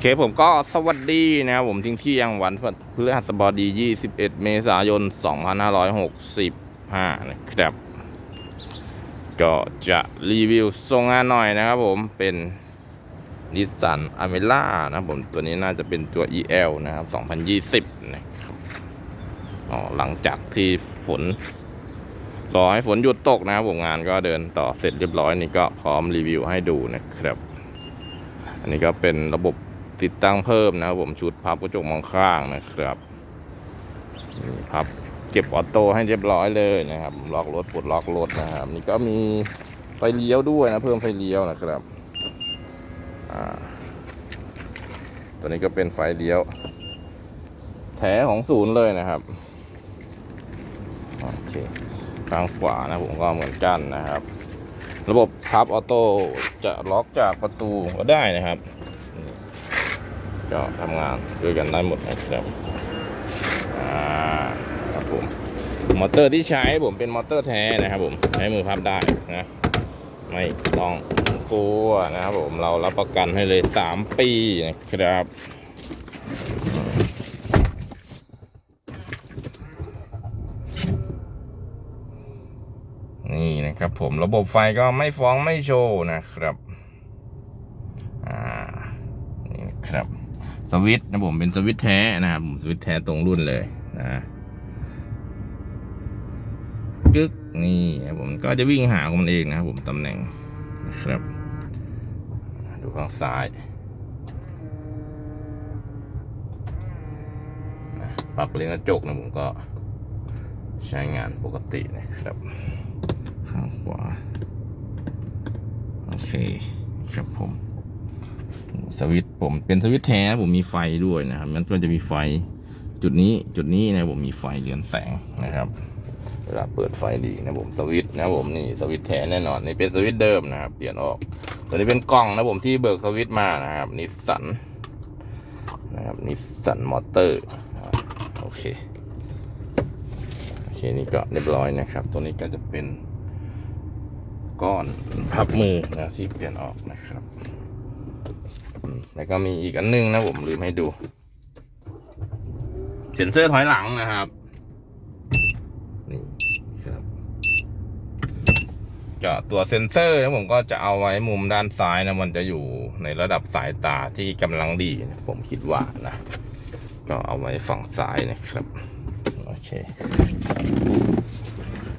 เคผมก็สวัสดีนะครับผมทิ้งที่ยังวันพฤหัสบดี 21 เมษายน 2565 นะครับ ก็จะรีวิวทรงงานหน่อยนะครับผมเป็นนิสสันอเมล่านะผมตัวนี้น่าจะเป็นตัว EL นะครับ 2020 นะครับอ๋อหลังจากที่ฝนรอให้ฝนหยุดตกนะครับผมงานก็เดินต่อเสร็จเรียบร้อยนี่ก็พร้อมรีวิวให้ดูนะครับ อันนี้ก็เป็นระบบ ติดตั้งเพิ่มนะครับผมชุดพับกระจกมองข้างนะครับนี่พับเก็บออโต้ให้เรียบร้อยเลยนะครับล็อกรถปลดล็อกรถนะครับ นี่ก็มีไฟเลี้ยวด้วยนะเพิ่มไฟเลี้ยวนะครับอ่าตัวนี้ก็เป็นไฟเลี้ยว แท้ของศูนย์เลยนะครับโอเคทางขวานะผมก็เหมือนกันนะครับ ระบบพับออโต้จะล็อกจากประตูก็ได้นะครับ ก็ทำงานด้วยกันได้หมดนะครับอ่าครับผมมอเตอร์ที่ใช้ผมเป็นมอเตอร์แท้นะครับผมใช้มือพับได้นะไม่ต้องกลัวนะครับผมเรารับประกันให้เลย 3 ปีนะครับนี่นะครับผมระบบไฟก็ไม่ฟ้องไม่โชว์นะครับ อ่า นี่ครับ สวิตนะผมเป็นสวิตแท้นะครับผมสวิตแท้ตรงรุ่นเลยนะกึกนี่ครับผมก็จะวิ่งหาของมันเองนะครับผมตำแหน่งนะครับ ดูข้างซ้ายนะปรับเลนกระจกนะผมก็ใช้งานปกตินะครับ ข้างขวา โอเค ครับผม สวิตผมเป็นสวิตแท้ผมมีไฟด้วยนะครับ มันก็จะมีไฟจุดนี้จุดนี้นะผมมีไฟเรือนแสงนะครับเวลาเปิดไฟดีนะผมสวิตนะผมนี่สวิตแท้แน่นอนนี่เป็นสวิตเดิมนะครับเปลี่ยนออก ตัวนี้เป็นกล่องนะผมที่เบิกสวิตมานะครับนิสสันนะครับนิสสันมอเตอร์โอเคโอเคนี่ก็เรียบร้อยนะครับ ตัวนี้ก็จะเป็นก้อนพับมือนะที่เปลี่ยนออกนะครับ แล้วก็มีอีกอันหนึงนะผมลืมให้ดู เซ็นเซอร์ถอยหลังนะครับ นี่ครับก็ตัวเซ็นเซอร์นะผมก็จะเอาไว้มุมด้านซ้ายนะมันจะอยู่ในระดับสายตาที่กำลังดีนะผมคิดว่านะ ก็เอาไว้ฝั่งซ้ายนะครับ โอเค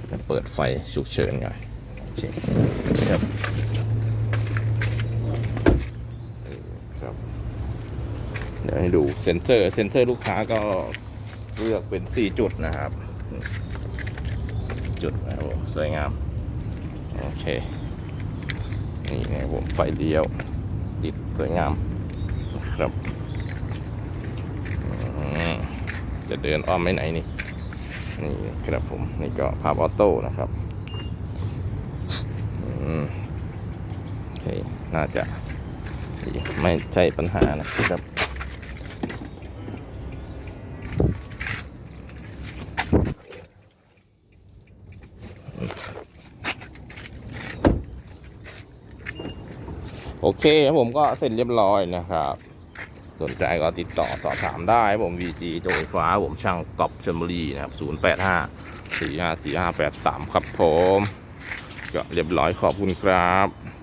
จะเปิดไฟฉุกเฉินหน่อยโอเคครับครับ เดี๋ยวให้ดูเซ็นเซอร์ เซ็นเซอร์ลูกค้าก็เลือกเป็น 4 จุดนะครับ จุดนะครับผมสวยงาม โอเค นี่นะครับผมไฟเลี้ยว ติดสวยงามนะครับจะเดินอ้อมไปไหนนี่ นี่ครับผม นี่ก็ภาพออโต้นะครับโอเค น่าจะ ไม่ใช่ปัญหานะครับ โอเคครับผมก็เสร็จเรียบร้อยนะครับ สนใจก็ติดต่อสอบถามได้ผม VG โจไฟฟ้าผมช่างกอบชมบุรีนะครับ 085 454583 ครับผม ก็เรียบร้อยขอบคุณครับ